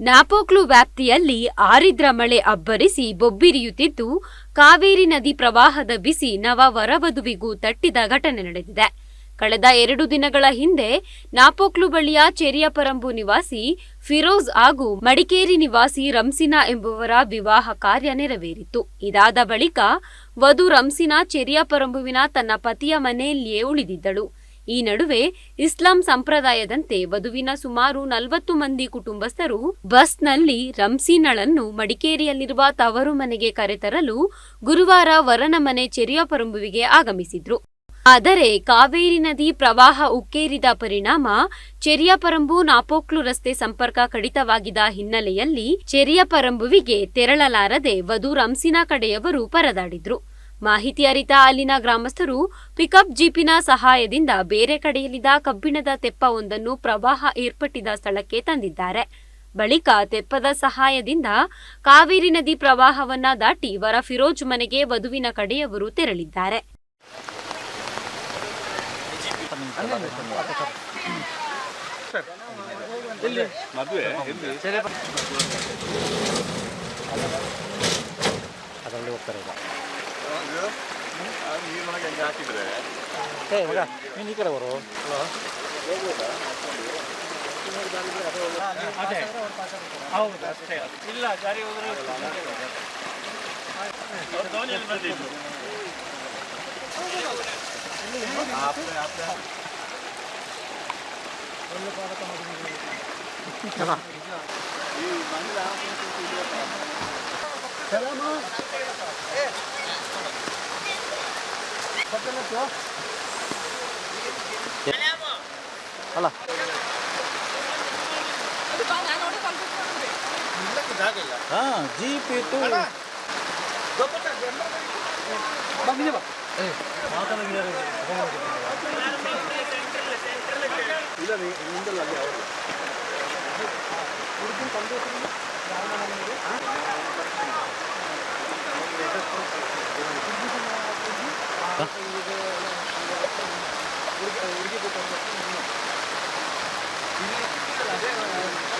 ನಾಪೋಕ್ಲು ವ್ಯಾಪ್ತಿಯಲ್ಲಿ ಆರಿದ್ರ ಮಳೆ ಅಬ್ಬರಿಸಿ ಬೊಬ್ಬಿರಿಯುತ್ತಿದ್ದು, ಕಾವೇರಿ ನದಿ ಪ್ರವಾಹದ ಬಿಸಿ ನವ ವರವಧುವಿಗೂ ತಟ್ಟಿದ ಘಟನೆ ನಡೆದಿದೆ. ಕಳೆದ ಎರಡು ದಿನಗಳ ಹಿಂದೆ ನಾಪೋಕ್ಲು ಬಳಿಯ ಚೆರಿಯಪರಂಬು ನಿವಾಸಿ ಫಿರೋಜ್ ಹಾಗೂ ಮಡಿಕೇರಿ ನಿವಾಸಿ ರಂಸಿನಾ ಎಂಬುವರ ವಿವಾಹ ಕಾರ್ಯ ನೆರವೇರಿತು. ಇದಾದ ಬಳಿಕ ವಧು ರಂಸಿನಾ ಚೆರಿಯಪರಂಬುವಿನ ತನ್ನ ಪತಿಯ ಮನೆಯಲ್ಲಿಯೇ ಉಳಿದಿದ್ದಳು. ಈ ನಡುವೆ ಇಸ್ಲಾಂ ಸಂಪ್ರದಾಯದಂತೆ ವಧುವಿನ ಸುಮಾರು ನಲವತ್ತು ಮಂದಿ ಕುಟುಂಬಸ್ಥರು ಬಸ್ನಲ್ಲಿ ರಂಸೀನಳನ್ನು ಮಡಿಕೇರಿಯಲ್ಲಿರುವ ತವರು ಮನೆಗೆ ಕರೆತರಲು ಗುರುವಾರ ವರನ ಮನೆ ಚೆರಿಯಪರಂಬುವಿಗೆ ಆಗಮಿಸಿದ್ರು. ಆದರೆ ಕಾವೇರಿ ನದಿ ಪ್ರವಾಹ ಉಕ್ಕೇರಿದ ಪರಿಣಾಮ ಚೆರಿಯಪರಂಬು ನಾಪೋಕ್ಲು ರಸ್ತೆ ಸಂಪರ್ಕ ಕಡಿತವಾಗಿದ್ದ ಹಿನ್ನೆಲೆಯಲ್ಲಿ ಚೆರಿಯಪರಂಬುವಿಗೆ ತೆರಳಲಾರದೆ ವಧು ರಂಸಿನ ಕಡೆಯವರು ಪರದಾಡಿದ್ರು. ಮಾಹಿತಿ ಅರಿತ ಅಲ್ಲಿನ ಗ್ರಾಮಸ್ಥರು ಪಿಕಪ್ ಜೀಪಿನ ಸಹಾಯದಿಂದ ಬೇರೆ ಕಡೆಯಲ್ಲಿದ್ದ ಕಬ್ಬಿಣದ ತೆಪ್ಪವೊಂದನ್ನು ಪ್ರವಾಹ ಏರ್ಪಟ್ಟಿದ್ದ ಸ್ಥಳಕ್ಕೆ ತಂದಿದ್ದಾರೆ. ಬಳಿಕ ತೆಪ್ಪದ ಸಹಾಯದಿಂದ ಕಾವೇರಿ ನದಿ ಪ್ರವಾಹವನ್ನ ದಾಟಿ ವರ ಫಿರೋಜ್ ಮನೆಗೆ ವಧುವಿನ ಕಡೆಯವರು ತೆರಳಿದ್ದಾರೆ. ಏ ಮಗ ನೀನು ಈ ಕಡೆ ಬರು ಹೌದು ಅಷ್ಟೇ ಇಲ್ಲ ಜಾರಿ ಹೋದ್ರೆ ಅಲ್ಲ ಹಾಂ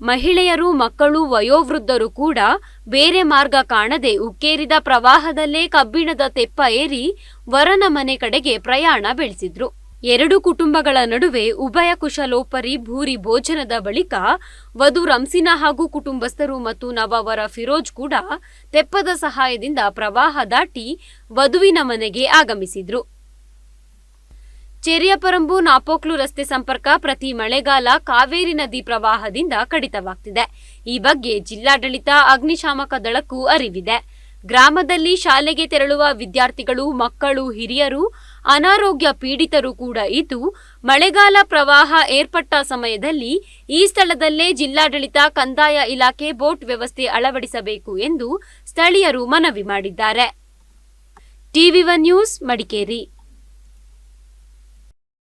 ಮಹಿಳೆಯರು, ಮಕ್ಕಳು, ವಯೋವೃದ್ಧರು ಕೂಡ ಬೇರೆ ಮಾರ್ಗ ಕಾಣದೆ ಉಕ್ಕೇರಿದ ಪ್ರವಾಹದಲ್ಲೇ ಕಬ್ಬಿಣದ ತೆಪ್ಪ ಏರಿ ವರನ ಮನೆ ಕಡೆಗೆ ಪ್ರಯಾಣ ಬೆಳೆಸಿದ್ರು. ಎರಡು ಕುಟುಂಬಗಳ ನಡುವೆ ಉಭಯ ಕುಶಲೋಪರಿ, ಭೂರಿ ಭೋಜನದ ಬಳಿಕ ವಧು ರಂಸಿನಾ ಹಾಗೂ ಕುಟುಂಬಸ್ಥರು ಮತ್ತು ನವವರ ಫಿರೋಜ್ ಕೂಡ ತೆಪ್ಪದ ಸಹಾಯದಿಂದ ಪ್ರವಾಹ ದಾಟಿ ವಧುವಿನ ಮನೆಗೆ ಆಗಮಿಸಿದ್ರು. ಚೆರಿಯಪರಂಬು ನಾಪೋಕ್ಲು ರಸ್ತೆ ಸಂಪರ್ಕ ಪ್ರತಿ ಮಳೆಗಾಲ ಕಾವೇರಿ ನದಿ ಪ್ರವಾಹದಿಂದ ಕಡಿತವಾಗ್ತಿದೆ. ಈ ಬಗ್ಗೆ ಜಿಲ್ಲಾಡಳಿತ ಅಗ್ನಿಶಾಮಕ ದಳಕ್ಕೂ ಅರಿವಿದೆ. ಗ್ರಾಮದಲ್ಲಿ ಶಾಲೆಗೆ ತೆರಳುವ ವಿದ್ಯಾರ್ಥಿಗಳು, ಮಕ್ಕಳು, ಹಿರಿಯರು, ಅನಾರೋಗ್ಯ ಪೀಡಿತರು ಕೂಡ ಇದ್ದು, ಮಳೆಗಾಲ ಪ್ರವಾಹ ಏರ್ಪಟ್ಟ ಸಮಯದಲ್ಲಿ ಈ ಸ್ಥಳದಲ್ಲೇ ಜಿಲ್ಲಾಡಳಿತ ಕಂದಾಯ ಇಲಾಖೆ ಬೋಟ್ ವ್ಯವಸ್ಥೆ ಅಳವಡಿಸಬೇಕು ಎಂದು ಸ್ಥಳೀಯರು ಮನವಿ ಮಾಡಿದ್ದಾರೆ. TV one news Madikeri.